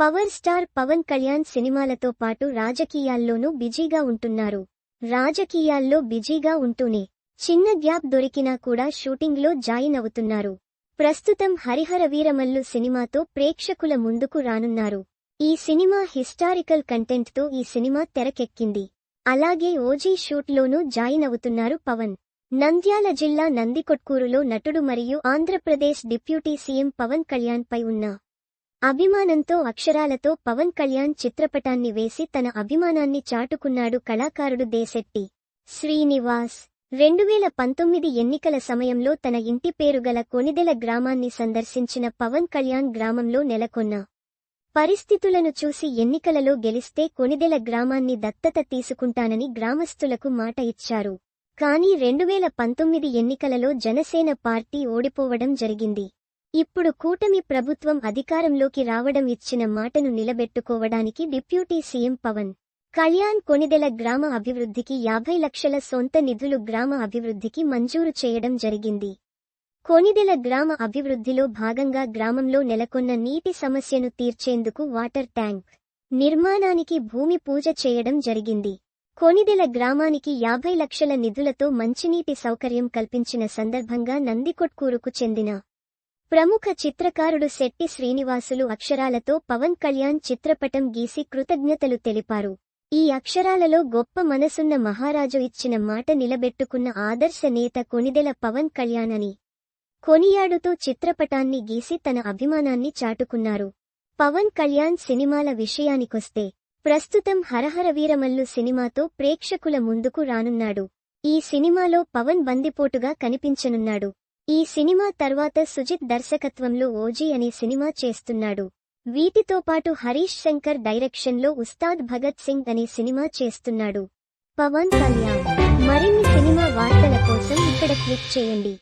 Power star Pawan Kalyan సినిమాలతో పాటు రాజకీయాల్లోనూ బిజీగా ఉంటున్నారు. రాజకీయాల్లో బిజీగా ఉంటూనే చిన్న గ్యాప్ దొరికినా కూడా షూటింగ్లో జాయిన్ అవుతున్నారు. ప్రస్తుతం హరిహర వీరమల్లు సినిమాతో ప్రేక్షకుల ముందుకు రానున్నారు. ఈ సినిమా హిస్టారికల్ కంటెంట్తో ఈ సినిమా తెరకెక్కింది. అలాగే ఓజీ షూట్లోనూ జాయిన్ అవుతున్నారు పవన్. నంద్యాల జిల్లా నందికొట్కూరులో నటుడు మరియు ఆంధ్రప్రదేశ్ డిప్యూటీ సీఎం పవన్ కళ్యాణ్ పై ఉన్న అభిమానంతో అక్షరాలతో పవన్ కళ్యాణ్ చిత్రపటాన్ని వేసి తన అభిమానాన్ని చాటుకున్నాడు కళాకారుడు దేశెట్టి. శ్రీనివాస్. రెండువేల పంతొమ్మిది ఎన్నికల సమయంలో తన ఇంటి పేరుగల కొనిదెల గ్రామాన్ని సందర్శించిన పవన్ కళ్యాణ్ గ్రామంలో నెలకొన్న పరిస్థితులను చూసి ఎన్నికలలో గెలిస్తే కొనిదెల గ్రామాన్ని దత్తత తీసుకుంటానని గ్రామస్తులకు మాట ఇచ్చారు. కానీ రెండువేల పంతొమ్మిది ఎన్నికలలో జనసేన పార్టీ ఓడిపోవడం జరిగింది. ఇప్పుడు కూటమి ప్రభుత్వం అధికారంలోకి రావడం ఇచ్చిన మాటను నిలబెట్టుకోవడానికి డిప్యూటీ సీఎం పవన్ కళ్యాణ్ కొనిదెల గ్రామ అభివృద్ధికి యాభై లక్షల సొంత నిధులు గ్రామ అభివృద్ధికి మంజూరు చేయడం జరిగింది. కొనిదెల గ్రామ అభివృద్ధిలో భాగంగా గ్రామంలో నెలకొన్న నీటి సమస్యను తీర్చేందుకు వాటర్ ట్యాంక్ నిర్మాణానికి భూమి పూజ చేయడం జరిగింది. కొనిదెల గ్రామానికి యాభై లక్షల నిధులతో మంచినీటి సౌకర్యం కల్పించిన సందర్భంగా నందికొట్కూరుకు చెందిన ప్రముఖ చిత్రకారుడు శెట్టి శ్రీనివాసులు అక్షరాలతో పవన్ కళ్యాణ్ చిత్రపటం గీసి కృతజ్ఞతలు తెలిపారు. ఈ అక్షరాలలో గొప్ప మనసున్న మహారాజు ఇచ్చిన మాట నిలబెట్టుకున్న ఆదర్శ నేత కొనిదెల పవన్ కళ్యాణ్ అని కొనియాడుతూ చిత్రపటాన్ని గీసి తన అభిమానాన్ని చాటుకున్నారు. పవన్ కళ్యాణ్ సినిమాల విషయానికొస్తే ప్రస్తుతం హరహర వీరమల్లు సినిమాతో ప్రేక్షకుల ముందుకు రానున్నాడు. ఈ సినిమాలో పవన్ బందిపోటుగా కనిపించనున్నాడు. ఈ సినిమా తర్వాత సుజిత్ దర్శకత్వంలో ఓజీ అనే సినిమా చేస్తున్నాడు. వీటితో పాటు హరీష్ శంకర్ డైరెక్షన్లో ఉస్తాద్ భగత్ సింగ్ అనే సినిమా చేస్తున్నాడు. పవన్ కళ్యాణ్. మరిన్ని సినిమా వార్తల కోసం ఇక్కడ క్లిక్ చేయండి.